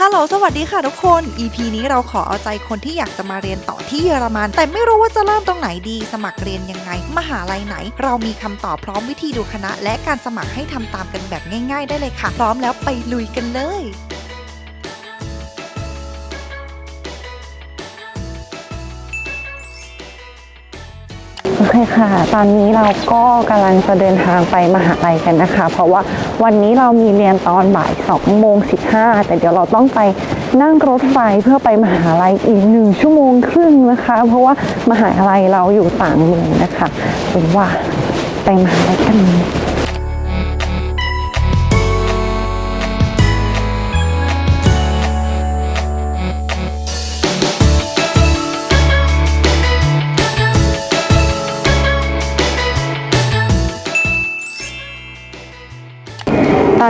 ฮัลโหล สวัสดีค่ะทุกคน EP นี้เราขอเอาใจคนที่อยากจะมาเรียนต่อที่เยอรมัน แต่ไม่รู้ว่าจะเริ่มตรงไหนดี สมัครเรียนยังไง มหาลัยไหน เรามีคำตอบพร้อมวิธีดูคณะ และการสมัครให้ทำตามกันแบบง่าย ๆ ได้เลยค่ะ พร้อมแล้วไปลุยกันเลย โอเคค่ะ ตอนนี้เราก็กำลังจะเดินทางไปมหาลัยกันนะคะ เพราะว่าวันนี้เรามีเรียนตอนบ่าย2โมง15 แต่เดี๋ยวเราต้องไปนั่งรถไฟเพื่อไปมหาลัยอีกหนึ่งชั่วโมงครึ่งนะคะ เพราะว่ามหาลัยเราอยู่ต่างเมืองนะคะเป็นว่าไปมหาลัยกัน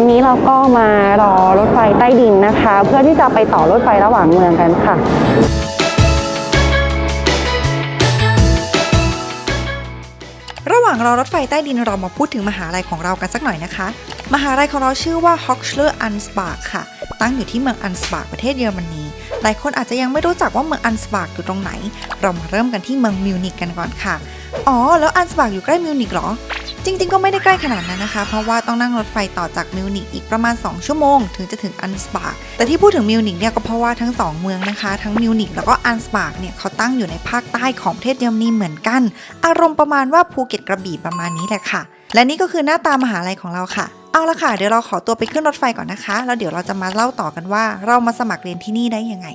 นนี้เราก็มารอรถไฟใต้ดินนะคะ เพื่อที่จะไปต่อรถไฟระหว่างเมืองกันค่ะระหว่างรอรถไฟใต้ดินเรามาพูดถึงมหาลัยของเรากันสักหน่อยนะคะ มหาลัยของเราชื่อว่า Hochschule Ansbach ค่ะ ตั้งอยู่ที่เมืองอันสบากประเทศเยอรมนี หลายคนอาจจะยังไม่รู้จักว่าเมืองอันสบากอยู่ตรงไหน เรามาเริ่มกันที่เมืองมิวนิกกันก่อนค่ะ อ๋อ แล้วอันสบากอยู่ใกล้มิวนิกเหรอ จริงๆ ก็ไม่ได้ใกล้ขนาดนั้นนะคะ เพราะว่าต้องนั่งรถไฟต่อจากมิวนิกอีกประมาณ 2 ชั่วโมง ถึงจะถึงอันสบากแต่ที่พูดถึงมิวนิกเนี่ยก็เพราะว่าทั้ง 2 เมืองนะคะ ทั้งมิวนิกแล้วก็อันสบากเนี่ยเขาตั้งอยู่ในภาคใต้ของประเทศเยอรมนีเหมือนกัน อารมณ์ประมาณว่าภูเก็ตกระบี่ประมาณนี้แหละค่ะ และนี่ก็คือหน้าตามหาลัยของเราค่ะเอาละค่ะ เดี๋ยวเราขอตัวไปขึ้นรถไฟก่อนนะคะ แล้วเดี๋ยวเราจะมาเล่าต่อกันว่า เรามาสมัครเรียนที่นี่ได้ยังไง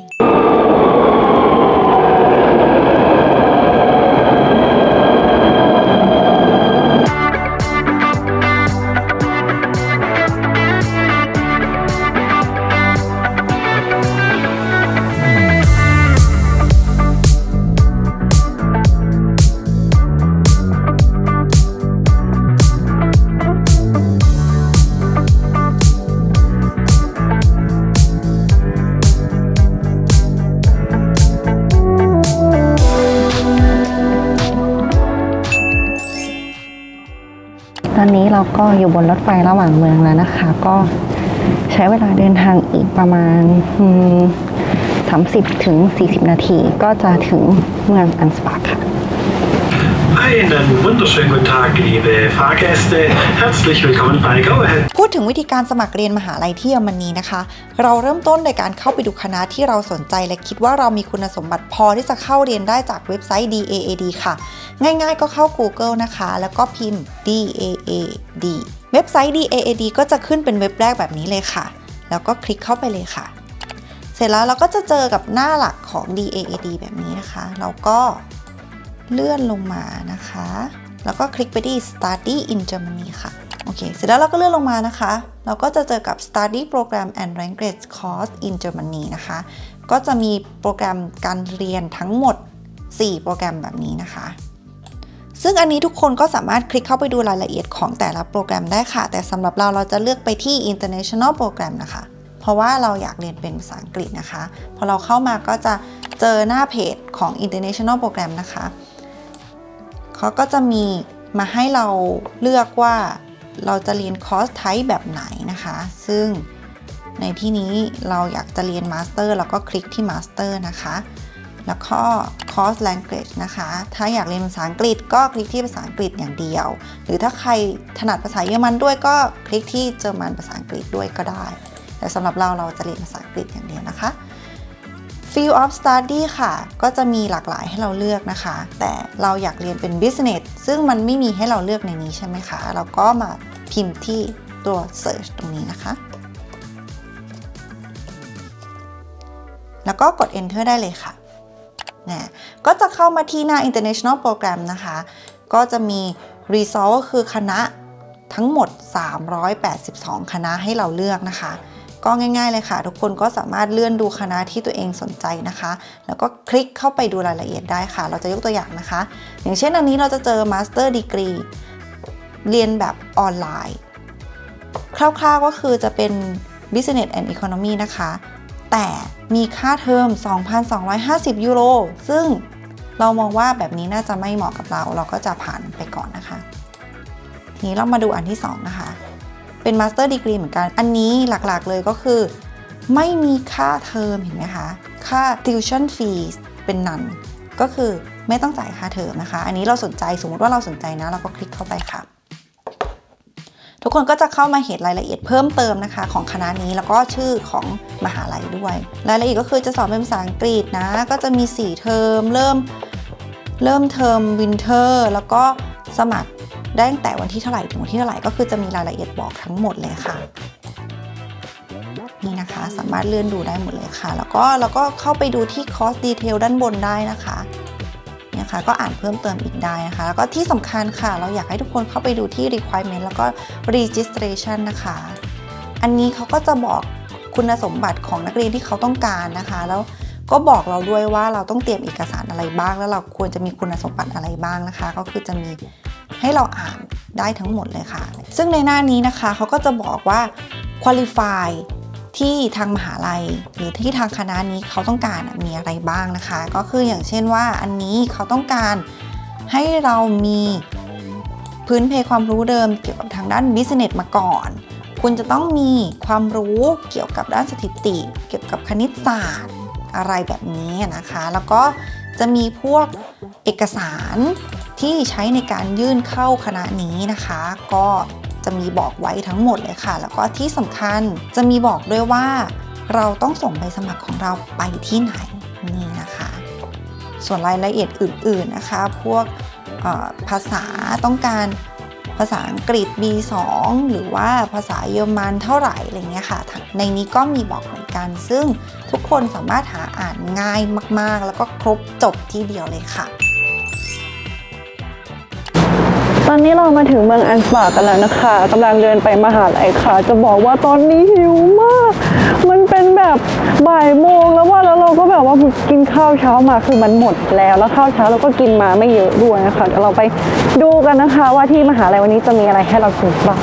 ตอนนี้เราก็อยู่บนรถไฟระหว่างเมืองแล้วนะคะ ก็ใช้เวลาเดินทางอีกประมาณสาม30ถึง40นาที ก็จะถึงเมืองอันสปาร์ค่ะ Einen wunderschönen guten Tag, liebe Fahrgäste. Herzlich willkommen bei Go Ahead. พูดถึงวิธีการสมัครเรียนมหาลัยที่เยอรมนีนะคะ เราเริ่มต้นโดยการเข้าไปดูคณะที่เราสนใจ และคิดว่าเรามีคุณสมบัติพอที่จะเข้าเรียนได้จากเว็บไซต์ DAAD ค่ะ ง่ายๆก็เข้า Google นะคะ แล้วก็พิมพ์ DAAD เว็บไซต์ DAAD ก็จะขึ้นเป็นเว็บแรกแบบนี้เลยค่ะ แล้วก็คลิกเข้าไปเลยค่ะ เสร็จแล้วเราก็จะเจอกับหน้าหลักของ DAAD แบบนี้นะคะ เราก็ เลื่อนลงมานะคะ แล้วก็คลิกไปที่ Study in Germany ค่ะโอเค เสร็จแล้วเราก็เลื่อนลงมานะคะ เราก็จะเจอกับ Study Program and Language Course in Germany นะคะ ก็จะมีโปรแกรมการเรียนทั้งหมด 4 โปรแกรมแบบนี้นะคะซึ่งอันนี้ทุกคนก็สามารถคลิกเข้าไปดูรายละเอียดของแต่ละโปรแกรมได้ค่ะ แต่สำหรับเราเราจะเลือกไปที่ International Program นะคะ เพราะว่าเราอยากเรียนเป็นภาษาอังกฤษนะคะ พอเราเข้ามาก็จะเจอหน้าเพจของ International Program นะคะ เขาก็จะมีมาให้เราเลือกว่าเราจะเรียนคอร์สไทป์แบบไหนนะคะ ซึ่งในที่นี้เราอยากจะเรียนมาสเตอร์เราก็คลิกที่มาสเตอร์นะคะ แล้วก็คอร์ส language นะคะ ถ้าอยากเรียนภาษาอังกฤษก็คลิกที่ภาษาอังกฤษอย่างเดียว หรือถ้าใครถนัดภาษาเยอรมันด้วยก็คลิกที่เยอรมันภาษาอังกฤษด้วยก็ได้ แต่สำหรับเราเราจะเรียนภาษาอังกฤษอย่างเดียวนะคะ Field of Study ค่ะ ก็จะมีหลากหลายให้เราเลือกนะคะ แต่เราอยากเรียนเป็น Business ซึ่งมันไม่มีให้เราเลือกในนี้ใช่ไหมคะ เราก็มาพิมพ์ที่ตัว Search ตรงนี้นะคะ แล้วก็กด Enter ได้เลยค่ะนะก็จะเข้ามาที่หน้า International Program นะคะ ก็จะมี Result ก็คือคณะทั้งหมด 382 คณะให้เราเลือกนะคะ ก็ง่าย ๆเลยค่ะ ทุกคนก็สามารถเลื่อนดูคณะที่ตัวเองสนใจนะคะ แล้วก็คลิกเข้าไปดูรายละเอียดได้ค่ะ เราจะยกตัวอย่างนะคะ อย่างเช่นอันนี้เราจะเจอ Master Degree เรียนแบบออนไลน์ คร่าวๆก็คือจะเป็น Business and Economy นะคะ แต่มีค่าเทอม 2,250 ยูโร ซึ่งเรามองว่าแบบนี้น่าจะไม่เหมาะกับเรา เราก็จะผ่านไปก่อนนะคะ ทีนี้เรามาดูอันที่ 2 นะคะ เป็น Master Degree เหมือนกัน อันนี้หลักๆเลยก็คือ ไม่มีค่าเทอมเห็นไหมคะ ค่า tuition fees เป็นนันก็คือไม่ต้องจ่ายค่าเทอมนะคะ อันนี้เราสนใจสมมติว่าเราสนใจนะ เราก็คลิกเข้าไปค่ะ ทุกคนก็จะเข้ามาเห็นรายละเอียดเพิ่มเติมนะคะ ของคณะนี้แล้วก็ชื่อของมหาลัยด้วย รายละเอียดก็คือจะสอนเป็นภาษาอังกฤษนะ ก็จะมี 4 เทอมเริ่มเริ่มเทอมวินเทอร์แล้วก็สมัคร ได้ตั้งแต่วันที่เท่าไหร่ถึงวันที่เท่าไหร่ก็คือจะมีรายละเอียดบอกทั้งหมดเลยค่ะนี่นะคะสามารถเลื่อนดูได้หมดเลยค่ะ แล้วก็แล้วก็เข้าไปดูที่คอสดีเทลด้านบนได้นะคะเนี่ยค่ะก็อ่านเพิ่มเติมอีกได้นะคะ แล้วก็ที่สำคัญค่ะ เราอยากให้ทุกคนเข้าไปดูที่ requirement แล้วก็ registration นะคะ อันนี้เขาก็จะบอกคุณสมบัติของนักเรียนที่เขาต้องการนะคะ แล้วก็บอกเราด้วยว่าเราต้องเตรียมเอกสารอะไรบ้าง แล้วเราควรจะมีคุณสมบัติอะไรบ้างนะคะ ก็คือจะมี ให้เราอ่านได้ทั้งหมดเลยค่ะ ซึ่งในหน้านี้นะคะเขาก็จะบอกว่า qualify ที่ทางมหาลัย หรือที่ทางคณะนี้เขาต้องการมีอะไรบ้างนะคะ ก็คืออย่างเช่นว่าอันนี้เขาต้องการให้เรามีพื้นเพความรู้เดิมเกี่ยวกับทางด้าน business มาก่อน คุณจะต้องมีความรู้เกี่ยวกับด้านสถิติ เกี่ยวกับคณิตศาสตร์อะไรแบบนี้นะคะ แล้วก็จะมีพวกเอกสาร ที่ใช้ในการยื่นเข้าคณะนี้นะคะ ก็จะมีบอกไว้ทั้งหมดเลยค่ะ แล้วก็ที่สำคัญจะมีบอกด้วยว่า เราต้องส่งใบสมัครของเราไปที่ไหนนี่นะคะ ส่วนรายละเอียดอื่นๆนะคะ พวกภาษาต้องการภาษาอังกฤษ B2 หรือว่าภาษาเยอรมันเท่าไหร่อะไรเงี้ยค่ะ ในนี้ก็มีบอกเหมือนกัน ซึ่งทุกคนสามารถหาอ่านง่ายมากๆ แล้วก็ครบจบที่เดียวเลยค่ะ อนนี้เรามาถึงเมืองอันสปากันแล้วนะคะกำลังเดินไปมหาลัยค่ะ จะบอกว่าตอนนี้หิวมาก มันเป็นแบบบ่ายโมงแล้วว่าแล้วเราก็แบบว่ากินข้าวเช้ามาคือมันหมดแล้วแล้วข้าวเช้าเราก็กินมาไม่เยอะด้วยนะคะเดี๋ยวเราไปดูกันนะคะ ว่าที่มหาลัยวันนี้จะมีอะไรให้เรากินบ้าง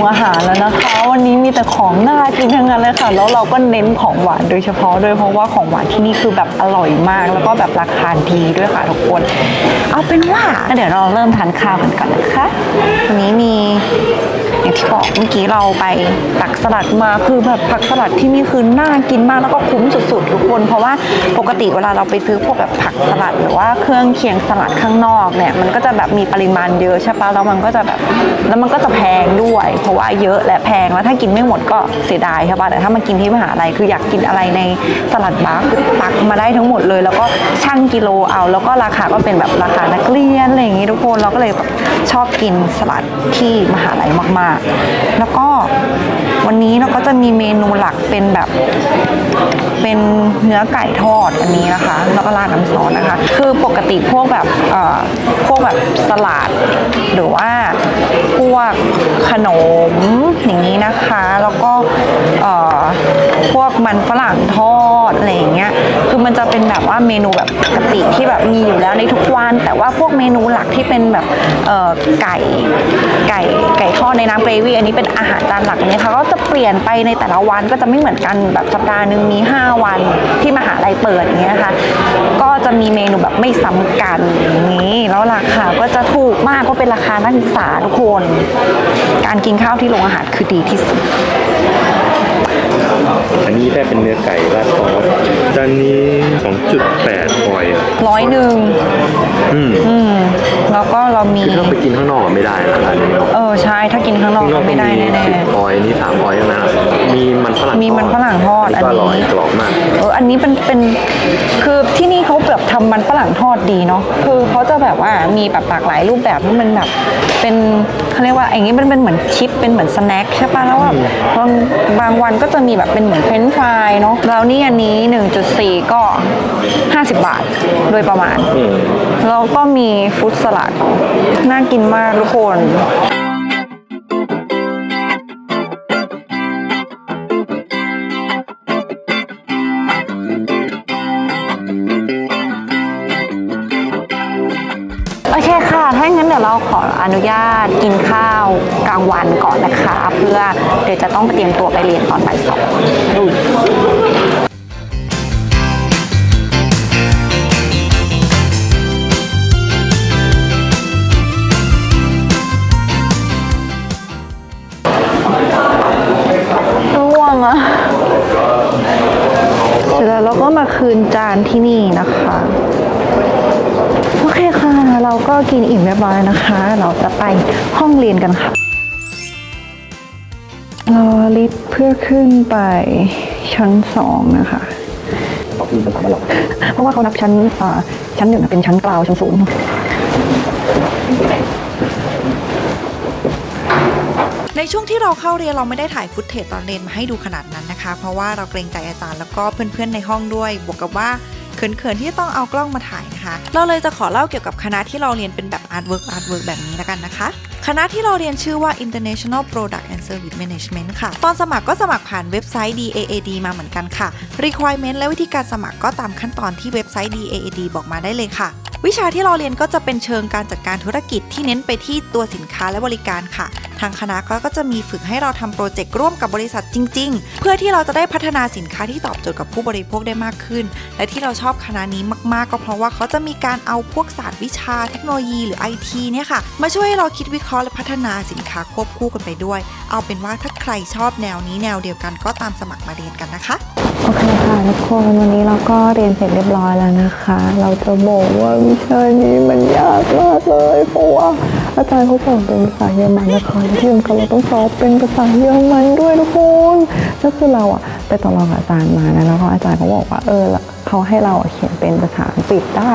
งอาหารแล้วนะคะ วันนี้มีแต่ของน่ากินทั้งนั้นเลยค่ะ แล้วเราก็เน้นของหวานโดยเฉพาะด้วยเพราะว่าของหวานที่นี่คือแบบอร่อยมาก แล้วก็แบบราคาดีด้วยค่ะทุกคน เอาเป็นว่าเดี๋ยวเราเริ่มทานข้าวกันก่อนนะคะวันนี้มี อย่างที่บอกเมื่อกี้เราไปตักสลัดมาคือแบบผักสลัดที่นี่คือน่ากินมากแล้วก็คุ้มสุดๆทุกคน เพราะว่าปกติเวลาเราไปซื้อพวกแบบผักสลัดหรือว่าเครื่องเคียงสลัดข้างนอกเนี่ยมันก็จะแบบมีปริมาณเยอะใช่ปะแล้วมันก็จะแบบแล้วมันก็จะแพงด้วย เพราะว่าเยอะและแพงแล้วถ้ากินไม่หมดก็เสียดายใช่ปะแต่ถ้ามากินที่มหาลัยคืออยากกินอะไรในสลัดบาร์คือตักมาได้ทั้งหมดเลย แล้วก็ชั่งกิโลเอา แล้วก็ราคาก็เป็นแบบราคานักเรียนอะไรอย่างงี้ทุกคนเราก็เลยแบบชอบกินสลัดที่มหาลัยมากๆแล้วก็วันนี้เราก็จะมีเมนูหลักเป็นแบบ เป็นเนื้อไก่ทอดอันนี้นะคะ แล้วก็ราดน้ำซอสนะคะ คือปกติพวกแบบเอ่อพวกแบบสลัดหรือว่าพวกขนมอย่างนี้นะคะ แล้วก็เอ่อ พวกมันฝรั่งทอดอะไรอย่างเงี้ยคือมันจะเป็นแบบว่าเมนูแบบปกติที่แบบมีอยู่แล้วในทุกวันแต่ว่าพวกเมนูหลักที่เป็นแบบไก่ไก่ไก่ทอดในน้ำเกรวี่อันนี้เป็นอาหารจานหลักเนี่ยค่ะก็จะเปลี่ยนไปในแต่ละวันก็จะไม่เหมือนกันแบบสัปดาห์หนึ่งมี 5 วันที่มหาลัยเปิดอย่างเงี้ยค่ะก็จะมีเมนูแบบไม่ซ้ำกันอย่างนี้แล้วราคาก็จะถูกมากก็เป็นราคานักศึกษาทุกคน การกินข้าวที่โรงอาหารคือดีที่สุด อันนี้ได้เป็นเนื้อไก่ราดซอสจานนี้2.8ออยล์อะร้อยหนึ่งอืมอืมแล้วก็เรามี คือถ้าไปกินข้างนอกอะไม่ได้นะร้านนี้เออใช่ถ้ากินข้างนอกข้างนก็อกไม่ได้มีแน่สิบออยล์นี่สามออยล์แล้วนะมีมันฝรั่งมีมันฝรั่งทอดก็อร่อยอันนี้กรอบมากๆเอออั นนี้เป็นเป็นคือที่นี่เขาแบบทำมันฝรั่งทอดดีเนาะคือเขาจะแบบว่ามีแบบหลากหลายรูปแบบที่มันแบบเป็นเขาเรียกว่าอย่างนี้มันเป็นเหมือนชิปเป็นเหมือนสแน็คใช่ปะแล้วแบบบางบางวันก็จะมีแบบเป็นเหมือนเฟรนช์ฟรายเนาะแล้วนี่อันนี้ 1.4 ก็ 50 บาทโดยประมาณอืมแล้วก็มีฟรุตสลัดน่ากินมากทุกคน อนุญาตกินข้าวกลางวันก่อนนะคะ เพื่อเดี๋ยวจะต้องไปเตรียมตัวไปเรียนตอนบ่ายสองง่วงอะเสร็จแล้วเราก็มาคืนจานที่นี่นะคะ เราก็กินอิ่มเรียบร้อยนะคะ เราจะไปห้องเรียนกันค่ะรอลิฟต์เพื่อขึ้นไปชั้นสองนะคะเพราะว่าเขานับชั้นอ่าชั้นหนึ่งเป็นชั้นกลาวชั้นศูนย์ในช่วงที่เราเข้าเรียนเราไม่ได้ถ่ายฟุตเทจตอนเรียนมาให้ดูขนาดนั้นนะคะ เพราะว่าเราเกรงใจอาจารย์แล้วก็เพื่อนๆในห้องด้วย บวกกับว่า เขินๆ ที่ต้องเอากล้องมาถ่ายนะคะ เราเลยจะขอเล่าเกี่ยวกับคณะที่เราเรียนเป็นแบบ artwork artwork แบบนี้แล้วกันนะคะ คณะที่เราเรียนชื่อว่า International Product and Service Management ค่ะ ตอนสมัครก็สมัครผ่านเว็บไซต์ DAAD มาเหมือนกันค่ะ requirement และวิธีการสมัครก็ตามขั้นตอนที่เว็บไซต์ DAAD บอกมาได้เลยค่ะ วิชาที่เราเรียนก็จะเป็นเชิงการจัดการธุรกิจที่เน้นไปที่ตัวสินค้าและบริการค่ะ ทางคณะก็จะมีฝึกให้เราทำโปรเจกต์ร่วมกับบริษัทจริง ๆ เพื่อที่เราจะได้พัฒนาสินค้าที่ตอบโจทย์กับผู้บริโภคได้มากขึ้น และที่เราชอบคณะนี้มากๆ ก็เพราะว่าเขาจะมีการเอาพวกศาสตร์วิชาเทคโนโลยีหรือ IT เนี่ยค่ะมาช่วยให้เราคิดวิเคราะห์และพัฒนาสินค้าควบคู่กันไปด้วย เอาเป็นว่าถ้าใครชอบแนวนี้แนวเดียวกันก็ตามสมัครมาเรียนกันนะคะโอเคค่ะทุกคนวันนี้เราก็เรียนเสร็จเรียบร้อยแล้วนะคะ เราจะบอกว่าวิชานี้มันยากมากเลยเพราะว่าอาจารย์เขาสอนเป็นภาษาเยอรมันนะคะและที่สำคัญเราต้องสอบเป็นภาษาเยอรมันด้วยทุกคนก็คือเราอะไปต่อรองกับอาจารย์มานะแล้วก็อาจารย์เขาบอกว่าเออเขาให้เราเขียนเป็นภาษาอังกฤษได้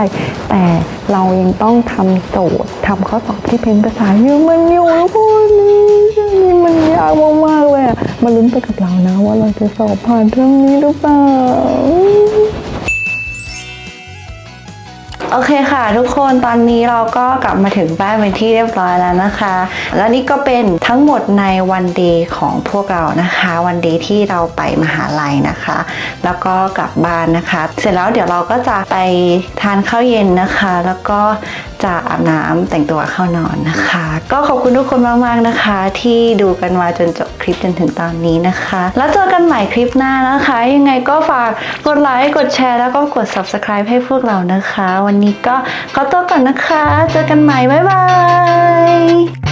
แต่เรายังต้องทำโจทย์ทำข้อสอบที่เป็นภาษาเยอรมันอยู่ทุกคนนี่มันยากมากๆเลยอะมาลุ้นไปกับเรานะว่าเราจะสอบผ่านเรื่องนี้หรือเปล่า โอเคค่ะ ทุกคนตอนนี้เราก็กลับมาถึงบ้านเป็นที่เรียบร้อยแล้วนะคะ และนี่ก็เป็นทั้งหมดในวันเดย์ของพวกเรานะคะ วันเดย์ที่เราไปมหาลัยนะคะ แล้วก็กลับบ้านนะคะ เสร็จแล้วเดี๋ยวเราก็จะไปทานข้าวเย็นนะคะ แล้วก็ จะอาบน้ำแต่งตัวเข้านอนนะคะ ก็ขอบคุณทุกคนมากๆนะคะ ที่ดูกันมาจนจบคลิปจนถึงตอนนี้นะคะ แล้วเจอกันใหม่คลิปหน้านะคะ ยังไงก็ฝากกดไลค์กดแชร์แล้วก็กด subscribe ให้พวกเรานะคะ วันนี้ก็ขอตัวก่อนนะคะ เจอกันใหม่บ๊ายบาย